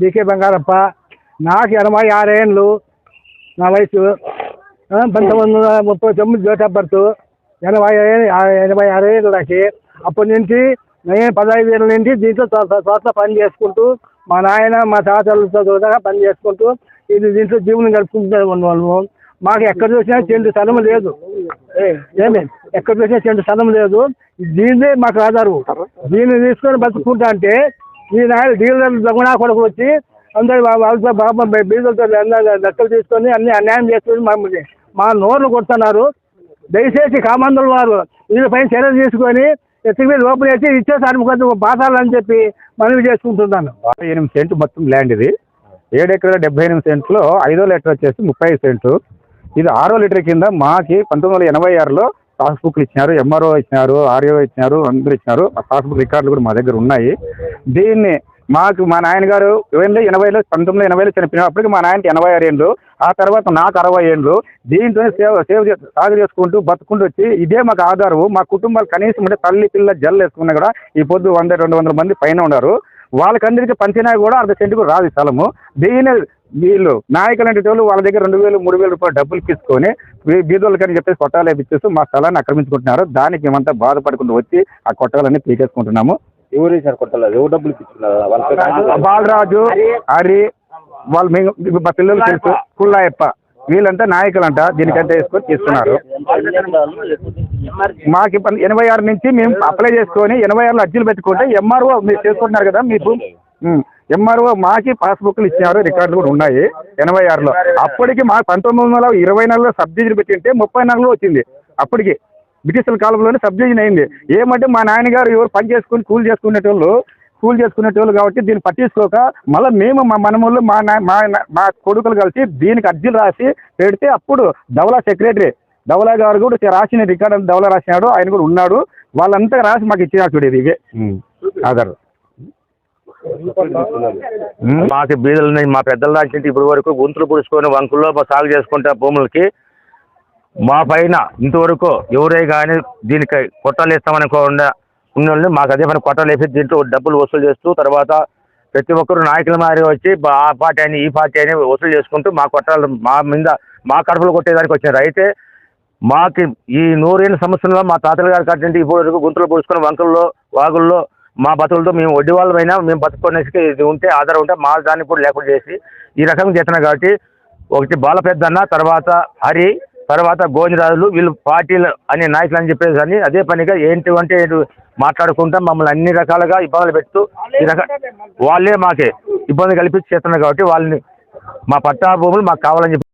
Decay Bangarappa నాకు ఎనభై ఆరేళ్ళు నా వయసు పంతొమ్మిది వందల ముప్పై తొమ్మిది డేట్ ఆఫ్ బర్త్ ఎనభై ఎనభై ఆరు ఏళ్ళు నాకు అప్పటి నుంచి నేను పదహైదు ఏళ్ళ నుంచి దీంట్లో తో- పని చేసుకుంటూ మా నాయన మా తాతలతో కూడా పని చేసుకుంటూ ఇది దీంట్లో జీవనం గడుపుకుంటూ ఉన్నాము. మాకు ఎక్కడ చూసినా చెండు స్థలం లేదు. ఏమి? ఎక్కడ చూసినా చెండు స్థలం లేదు. దీన్నే మాకు ఆధారు. దీన్ని తీసుకొని బతుకుంటా అంటే ఈ నాయన డీలర్ దొంగనా కొడుకు వచ్చి అందరు వాళ్ళతో బాబా బీజలతో లెక్కలు తీసుకొని అన్ని అన్యాయం చేసుకొని మమ్మల్ని మా నోర్లు కొడుతున్నారు. దయచేసి కామందుల వారు వీళ్ళపైన చర్యలు తీసుకొని ఎత్తి మీద లోపల వేసి ఇచ్చేసారి కొంచెం బాధాలని చెప్పి మనవి చేసుకుంటున్నాను. యాభై ఎనిమిది సెంటు మొత్తం ల్యాండ్ ఇది. ఏడు ఎకరాల డెబ్బై ఎనిమిది సెంట్లో ఐదో లీటర్ వచ్చేసి ముప్పై సెంట్లు. సెంటు ఇది ఆరో లీటర్ కింద మాకి పంతొమ్మిది వందల ఎనభై ఆరులో పాస్బుక్లు ఇచ్చినారు ఎంఆర్ఓ ఇచ్చినారు ఆర్ఓ ఇచ్చినారు అందరూ ఇచ్చినారు. ఆ పాస్బుక్ రికార్డులు కూడా మా దగ్గర ఉన్నాయి. దీన్ని మాకు మా నాయనగారు ఇవన్నీ ఎనభైలో పంతొమ్మిది ఎనభైలో చనిపోయినప్పటికి మా నాయనకి ఎనభై ఆరు ఏళ్ళు ఆ తర్వాత నాకు అరవై ఏళ్ళు. దీంతో సేవ్ సేవ్ చే- సాగు చేసుకుంటూ బతుకుంటూ వచ్చి ఇదే మాకు ఆధారం మా కుటుంబాలు కనీసం అంటే తల్లి పిల్ల జల్లు వేసుకున్నా కూడా ఈ పొద్దు వంద రెండు వందల మంది పైన ఉన్నారు. వాళ్ళకందరికీ పంచినా కూడా అర్ధ సెంటుకు రాదు స్థలము. దీని వీళ్ళు నాయకులు అంటే వాళ్ళు వాళ్ళ దగ్గర రెండు వేలు మూడు వేల రూపాయలు డబ్బులు తీసుకొని వీ- బీదోళ్ళకి అని చెప్పేసి కొట్టాలు వేపించేస్తూ మా స్థలాన్ని ఆక్రమించుకుంటున్నారు. దానికి మేమంతా బాధపడుకుంటూ వచ్చి ఆ కొట్టాలన్నీ పీకేసుకుంటున్నాము ఎవరు వేసారు కొట్టాలి? ఎవరు డబ్బులు ఇప్పించుకున్నారు? బాలరాజు హరి వాళ్ళు మేము మా పిల్లలు తెలుసు. కుల్లాయప్ప వీళ్ళంతా నాయకులంట దీనికంతా వేసుకొని తీసుకున్నారు మాకు ఇప్పుడు ఎనభై ఆరు నుంచి మేము అప్లై చేసుకొని ఎనభై ఆరులో అర్జీలు పెట్టుకుంటే ఎంఆర్ఓ మీరు చేసుకుంటున్నారు కదా మీకు ఎంఆర్ఓ మాకి పాస్బుక్లు ఇచ్చినారు రికార్డులు కూడా ఉన్నాయి ఎనభై ఆరులో. అప్పటికి మా పంతొమ్మిది వందల ఇరవై నాలుగులో సబ్సిడీ పెట్టింటే ముప్పై నాలుగులో వచ్చింది. అప్పటికి బ్రిటిష్ కాలంలోనే సబ్సిడీ అయింది. ఏమంటే మా నాన్నగారు ఎవరు పని చేసుకుని కూలి చేసుకునేటోళ్ళు కూలి చేసుకునేటోళ్ళు కాబట్టి దీన్ని పట్టించుకోక మళ్ళీ మేము మా మనముళ్ళు మా మా కొడుకులు కలిసి దీనికి అర్జీలు రాసి పెడితే అప్పుడు ధవలా సెక్రటరీ ధవలా గారు కూడా రాసిన రికార్డు ధవలా రాసినాడు ఆయన కూడా ఉన్నాడు. వాళ్ళంతా రాసి మాకు ఇచ్చినారు చూడేది ఇవే ఆధార్. మాకు బీదలు మా పెద్దల దాచి ఇప్పటి వరకు గుంతులు పుడుచుకొని వంకుల్లో సాగు చేసుకుంటే భూములకి మా పైన ఇంతవరకు ఎవరే కానీ దీనికి కొట్టాలు ఇస్తామనుకోకుండా ఉన్న మాకు అదే మన కొట్టలు వేసి దీంట్లో డబ్బులు వసూలు చేస్తూ తర్వాత ప్రతి ఒక్కరు నాయకుల మారి వచ్చి ఆ పార్టీ అని ఈ పార్టీ అని వసూలు చేసుకుంటూ మా కొట్టాలు మా మీద మా కడుపులు కొట్టేదానికి వచ్చారు అయితే మాకి ఈ నూరేళ్ళ సంవత్సరంలో మా తాతల గారు కట్టింటి ఇప్పుడు వరకు గుంతలు పుడుచుకొని వంకల్లో వాగుల్లో మా బతుకులతో మేము వడ్డీ వాళ్ళమైనా మేము బతుకునేసి ఇది ఉంటే ఆధారం ఉంటే మా దాన్ని కూడా లేకుండా చేసి ఈ రకంగా చేస్తున్నాం కాబట్టి ఒకటి బాల పెద్దన్న తర్వాత హరి తర్వాత గోవిందరాజులు వీళ్ళు పార్టీలు అనే నాయకులు అని చెప్పేసి అని అదే పనిగా ఏంటి అంటే ఏంటి మాట్లాడుకుంటా మమ్మల్ని అన్ని రకాలుగా ఇబ్బందులు పెడుతూ ఈ రక వాళ్ళే మాకే ఇబ్బంది కల్పించి చేస్తున్నారు కాబట్టి వాళ్ళని మా పట్టా భూములు మాకు కావాలని చెప్పి